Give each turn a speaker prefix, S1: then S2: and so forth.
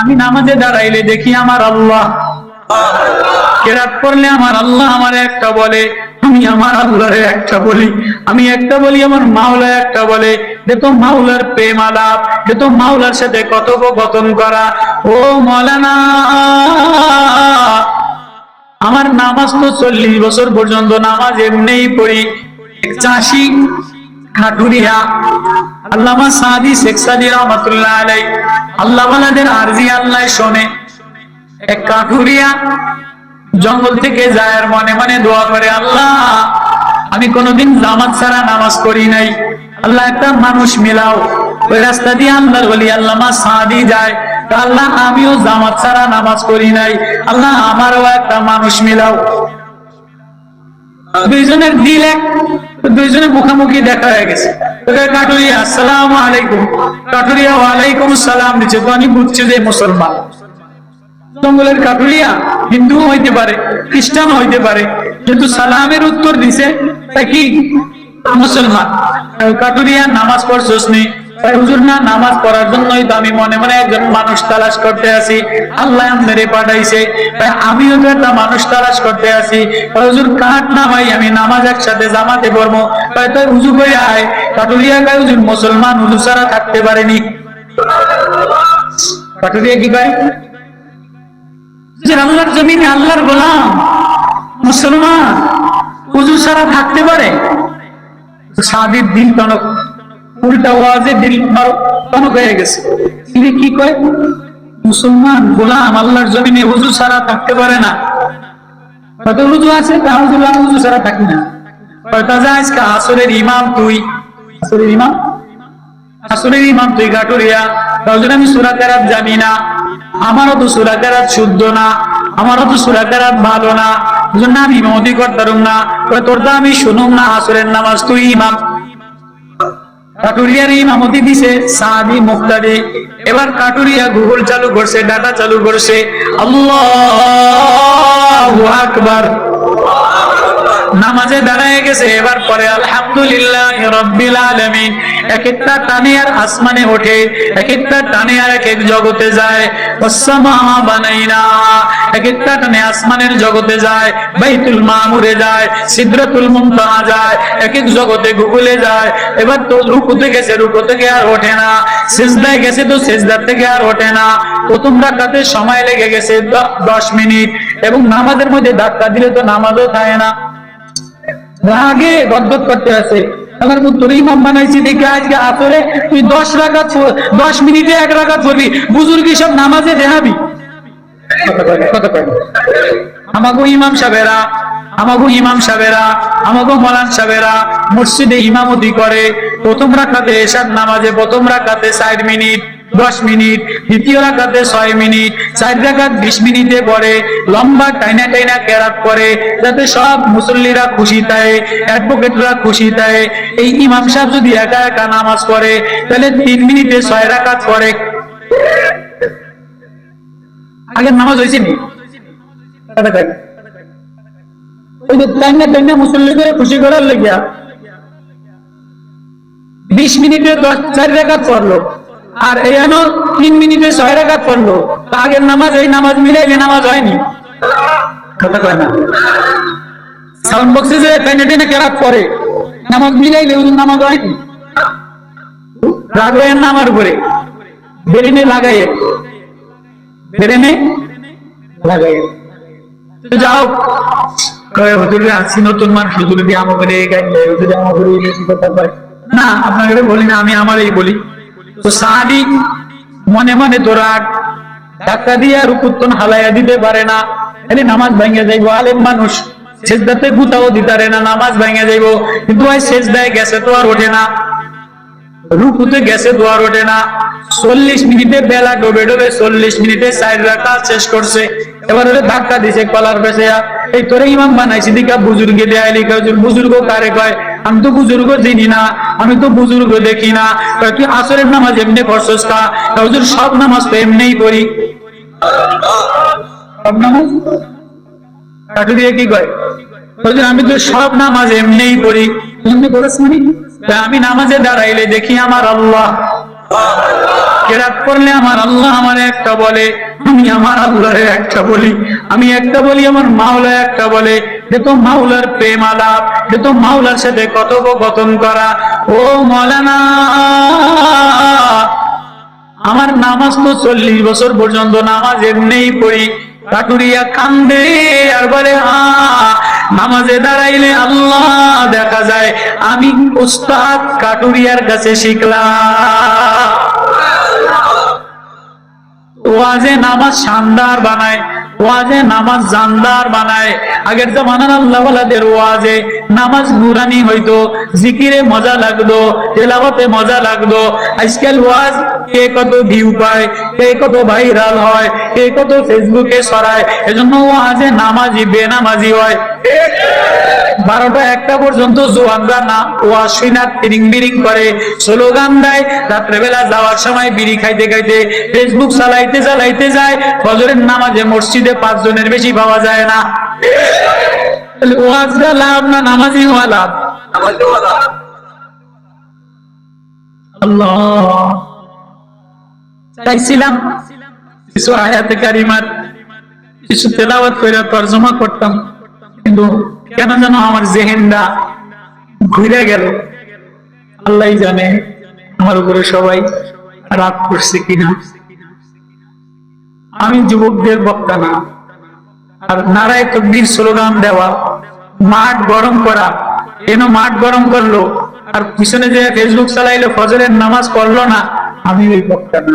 S1: আমি নামাজে দাঁড়াইলে দেখি আমার আল্লাহ। কেরাত করলে আমার আল্লাহ আমার একটা বলে, আমি আমার আল্লাহরে একটা বলি, আমি একটা বলি, আমার মাওলা একটা বলে। দেখো মাওলার প্রেম আলাপ, দেখো মাওলার সাথে কথোপকথন করা। ও মলানা, আমার নামাজ তো চল্লিশ বছর পর্যন্ত নামাজ এমনিই পড়ি। চাষি, খাটুরিয়া আল্লামা সাদি শেখ সাদি রহমতুল্লাহ আলাই আল্লাহ ওয়ালাদের আরজি আল্লাহ শোনে। এক কাঠুরিয়া জঙ্গল থেকে যায় মনে মনে দোয়া করে, আল্লাহ, আমি কোনোদিন জামাত ছাড়া নামাজ করি নাই। আল্লাহ, একটা মানুষ মিলাও। ওই রাস্তা দিয়ে আল্লাহর বলি, আল্লামা সাদি যায়। আল্লাহ, আমিও জামাত ছাড়া নামাজ করি নাই। আল্লাহ, আমারও একটা মানুষ মিলাও। দুইজনের দিল এক, দুইজনের মুখামুখি দেখা হয়ে গেছে। কাটুরিয়া সালাম আলাইকুম। কাটুরিয়া, ওয়ালাইকুম সালাম। নিচে আমি যে মুসলমান। জঙ্গলের কাটুরিয়া হিন্দু হইতে পারে, খ্রিস্টান হইতে পারে, কিন্তু সালামের উত্তর দিছে তাই কি মুসলমান। কাটুরিয়া, নামাজ পড়ছস নি তাই মনে মনে মুসলমান থাকতে পারেনি। আল্লাহর জমিনে আল্লাহর গোলাম, মুসলমান ছাড়া থাকতে পারে? সাদির দিল টনক উল্টা ওয়াজে দিল হয়ে গেছে। তিনি কি কয়? মুসলমান, গোলাম, আল্লাহর জমিনে ছাড়া থাকতে পারে না। হয়তো আছে ছাড়া না। আজকে আসরের ইমাম তুই। আসরের ইমাম? আসরের ইমাম তুই গাটুরিয়া তাহলে আমি জানি না। আমারও তো সুরা কেরাত শুদ্ধ না। আমারও তো সুরা কেরাত ভালো না। আমি ইমামতি করতাম না। তোর তো আমি শুনুম না আসরের নামাজ, তুই ইমাম। কাটুরিয়ার ইমামতি দিছে সাদি মুক্তারি এবার কাটুরিয়া গুগল চালু করছে, ডাটা চালু করছে। আল্লাহ আকবার। নামাজে দাঁড়ায় গেছে। এবার পরে আলহামদুলিল্লাহ রব্বিল আলামিন এক একটা টানে আর আসমানে ওঠে এক একটা টানে আর এক এক জগতে যায়। ওয়াসসামা বানাইনা এক একটা টানে আসমানের জগতে যায়, বাইতুল মামুরে যায়, সিদরাতুল মুনতাহা যায় এক এক জগতে গুগলে যায়। এবার তো রুকুতে গেছে রুকু থেকে আর ওঠে না। সিজদায় গেছে তো সিজদার থেকে আর ওঠে না। প্রথম রাকাতে সময় লেগে গেছে দশ মিনিট এবং নামাজের মধ্যে ধাক্কা দিলে তো নামাজও থাকে না। রাগে গদগদ করতে আছে আমার তোর ইমাম বানাইছি, দেখে আজকে আসরে তুই দশ রাখাত দশ মিনিটে এক রাখাত পড়বি বুজুর্গি সব নামাজে দেখাবি আমাগো ইমাম সাহেবেরা, আমাগো ইমাম সাহেবেরা, আমাগো মলান সাহেবেরা মসজিদে ইমামতি করে, প্রথম রাখাতে এসার নামাজে প্রথম রাখাতে ষাট মিনিট দশ মিনিট, দ্বিতীয় রাখাতে ছয় মিনিট, চার রাখাত বিশ মিনিটে পড়ে, লম্বা টাইনা টাইনা ক্যারাত করে যাতে সব মুসল্লিরা খুশি থাকে, অ্যাডভোকেটরা খুশি থাকে। এই ইমাম সাহেব যদি একা একা নামাজ পড়ে, তাহলে তিন মিনিটে ছয় রাখাত পড়ে। আগের নামাজ হয়েছে নি? ওই যে টাইনা টাইনা মুসল্লিদের খুশি করার লেগিয়া বিশ মিনিটে দশ, চার রেখাত পড়ল। আর এনো তিন মিনিটে ছয় রেখাত পড়ল। আগের নামাজ, এই নামাজ মিলাইলে নামাজ হয়নি। কথা কয় না? সাউন্ড বক্সে যে টাইনা টাইনা কেরাত পড়ে, নামাজ মিলাইলে ওই নামাজ হয়নি। রাগের নামার উপরে। লাগাইয়ে। লাগাইয়ে। যাও। নতুন মানুষ হুজুরে, দিয়ে আমাকে গাইলে। কথা কয়। না, আপনাকে বলি না, আমি আমারই বলি। তো সাহাবি মনে মনে তোরা ধাক্কা দিয়ে রুকুত্তন হালাইয়া দিতে পারে না। এলে নামাজ ভেঙে যাইবো, আলেম মানুষ, সেজদাতে গুতাও দিতারে না, নামাজ ভেঙে যাইবো। কিন্তু ওই সেজদায় গেছে তো আর ওঠে না। রুকুতে গেছে দোয়ার ওঠে না। চল্লিশ মিনিটে বেলা ডোবে ডোবে চল্লিশ মিনিটে সাইড রাখা শেষ করছে। এবার ওরে ধাক্কা দিছে, কলার পেছে এই তোরে ইমাম বানাইছি, দিকা বুজুর্গে দেয়া লিখা বুজুর্গ কারে কয়? আমি তো বুজুর্গ চিনি না, আমি তো বুজুর্গ দেখি না। তুই আসরের নামাজ এমনি পড়ছস কা? হুজুর, সব নামাজ তো এমনিই পড়ি। সব নামাজ? কাটু দিয়ে কি কয়? আমি তো সব নামাজ এমনিই পড়ি। এমনি পড়াস মানে তা আমি নামাজে দাঁড়াইলে দেখি আমার আল্লাহ। কেরাত করলে আমার আল্লাহ আমার একটা বলে, আমি আমার আল্লাহরে একটা বলি। আমি একটা বলি, আমার মাওলা একটা বলে। দেখো মাওলার প্রেম আলাপ দেখো মাওলার সাথে কথোপকথন করা। ও মৌলানা, আমার নামাজ তো চল্লিশ বছর পর্যন্ত নামাজ এমনিই পড়ি। কাটুরিয়া কান্দে আর বলে, হা, নামাজে দাঁড়াইলে আল্লাহ দেখা যায়। আমি উস্তাদ কাটুরিয়ার কাছে শিখলাম। ওয়াজে নামাজ শানদার বানায়। ওয়াজে নামাজ জানদার বানায়। আগের জামানার আল্লাহওয়ালাদের ওয়াজে নামাজ নুরানি হইতো, জিকিরে মজা লাগতো, তেলাওয়াতে মজা লাগতো। আজকাল ওয়াজ, কে কত ভিউ পায়, কে কত ভাইরাল হয়, কে কত ফেসবুকে ছড়ায়, এজন্য ওয়াজে নামাজি, বেনামাজি হয়। বারোটা একটা পর্যন্ত জোয়ানরা না ওয়াজ শুইনা, তিরিং বিরিং করে। স্লোগান দেয়, রাত্রেবেলা যাওয়ার সময় বিড়ি খাইতে খাইতে ফেসবুক চালাইতে চালাইতে যায়, ফজরের নামাজে মসজিদে পাঁচ জনের বেশি পাওয়া যায় না। তাহলে ওয়াজটা লাভ না নামাজি হওয়া লাভ? আল্লাহ। চাইছিলাম কিছু আয়াতে কারিমার কিছু তেলাওয়াত করে তর্জমা করতাম কিন্তু কেন যেন আমার জেহেনটা ঘুরে গেল। আল্লাহ জানে আমার উপরে সবাই রাগ করছে কিনা। আমি যুবকদের বক্তা না। আর নারায় তকবির স্লোগান দেওয়া, মাঠ গরম করা, কেন মাঠ গরম করল? আর পিছনে যে ফেসবুক চালাইলো, ফজরের নামাজ পড়ল না, আমি ওই বক্তা না।